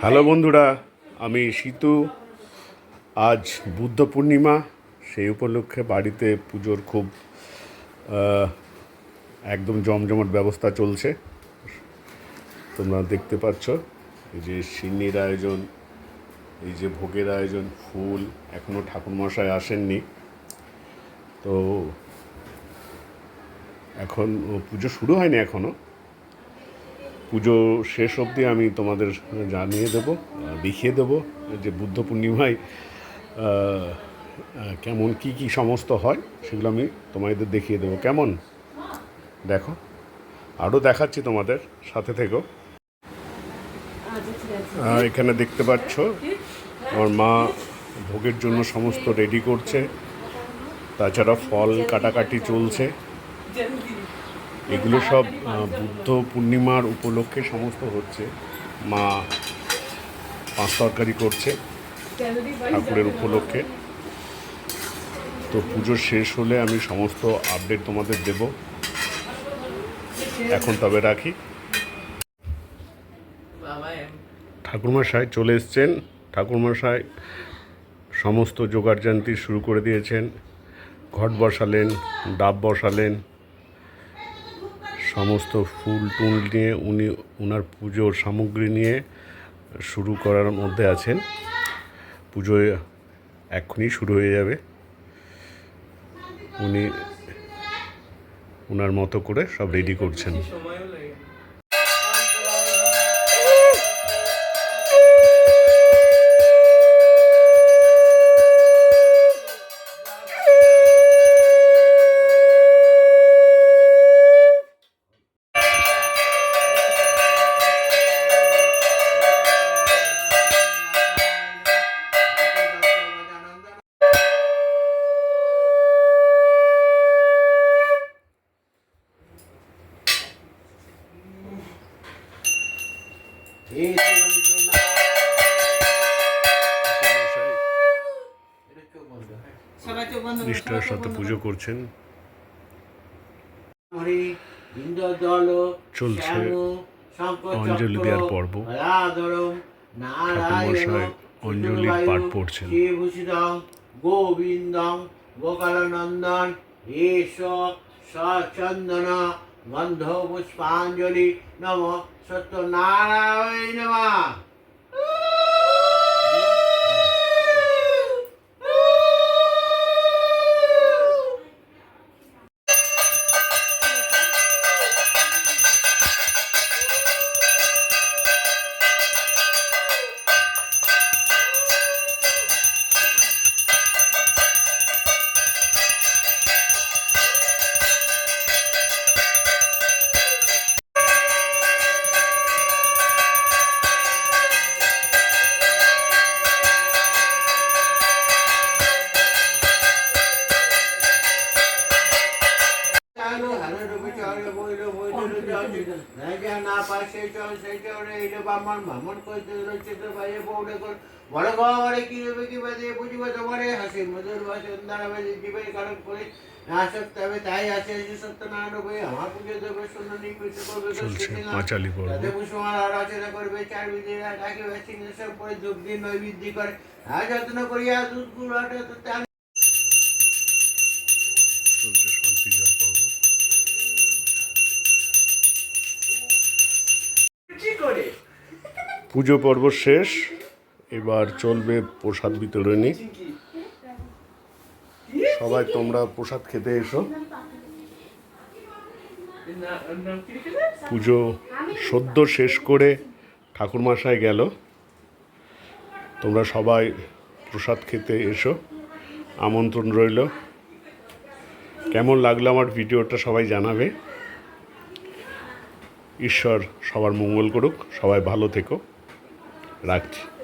Hello বন্ধুরা, আমি situ. আজ বুদ্ধ পূর্ণিমা, সেই উপলক্ষে বাড়িতে পুজোর খুব একদম জমজমাট ব্যবস্থা চলছে। তোমরা দেখতে পাচ্ছ, এই যে সিন্নির আয়োজন, এই যে ভোগের আয়োজন, ফুল এখনও ঠাকুরমশাই আসেননি। তো এখন পুজো শুরু হয়নি এখনও পুজো শেষ অবধি আমি তোমাদের জানিয়ে দেব দেখিয়ে দেব যে বুদ্ধ পূর্ণিমায় কেমন কি কি সমস্ত হয় সেগুলো আমি তোমাদের দেখিয়ে দেবো। কেমন? দেখো, আরও দেখাচ্ছি তোমাদের সাথে থেকেও। এখানে দেখতে পাচ্ছ, আমার মা ভোগের জন্য সমস্ত রেডি করছে। তাছাড়া ফল কাটাকাটি চলছে। এগুলো সব বুদ্ধ পূর্ণিমার উপলক্ষে সমস্ত হচ্ছে। মা পাঁচ তরকারি করছে ঠাকুরের উপলক্ষে। তো পুজো শেষ হলে আমি সমস্ত আপডেট তোমাদের দেব। এখন তবে রাখি। ঠাকুরমশাই চলে এসছেন। ঠাকুরমশাই সমস্ত জোগাড়জান্তি শুরু করে দিয়েছেন। ঘট বসালেন, ডাব বসালেন সমস্ত ফুল টুল নিয়ে উনি ওনার পুজোর সামগ্রী নিয়ে শুরু করার মধ্যে আছেন। পুজো এখনই শুরু হয়ে যাবে। উনি ওনার মতো করে সব রেডি করছেন। নিষ্ঠার সাথে পুজো করো। করছেন চলছে অঞ্জলি দেওয়ার পর্ব। ঠাকুরমশাই অঞ্জলির পাঠ পড়ছেন। গোবিন্দং গোপালনন্দন এষ সচন্দন গন্ধ পুষ্পাঞ্জলি নম সত্যনারায়ণ নমঃ চালো হলো রবি চলে বইলো বইলো জল রাজা না পাশে চল। সেই চলে এলো বামন মামন কইতে রয়েছে তো বাইরে বউড়ে কর। বড় ঘরে কি রবে কি বাজে বুঝিব তোমারে? হাসি মধুর বসন্তরা বাজে জীবের কারণ করে না সত্য হবে তাই আছে যে সত্য পুজো পর্ব শেষ এবার চলবে প্রসাদ বিতরণী। সবাই তোমরা প্রসাদ খেতে এসো। পুজো সদ্য শেষ করে ঠাকুরমশাই গেল। তোমরা সবাই প্রসাদ খেতে এসো। আমন্ত্রণ রইল। কেমন লাগল আমার ভিডিওটা সবাই জানাবে। ঈশ্বর সবার মঙ্গল করুক সবাই ভালো থেকো। রাখছি।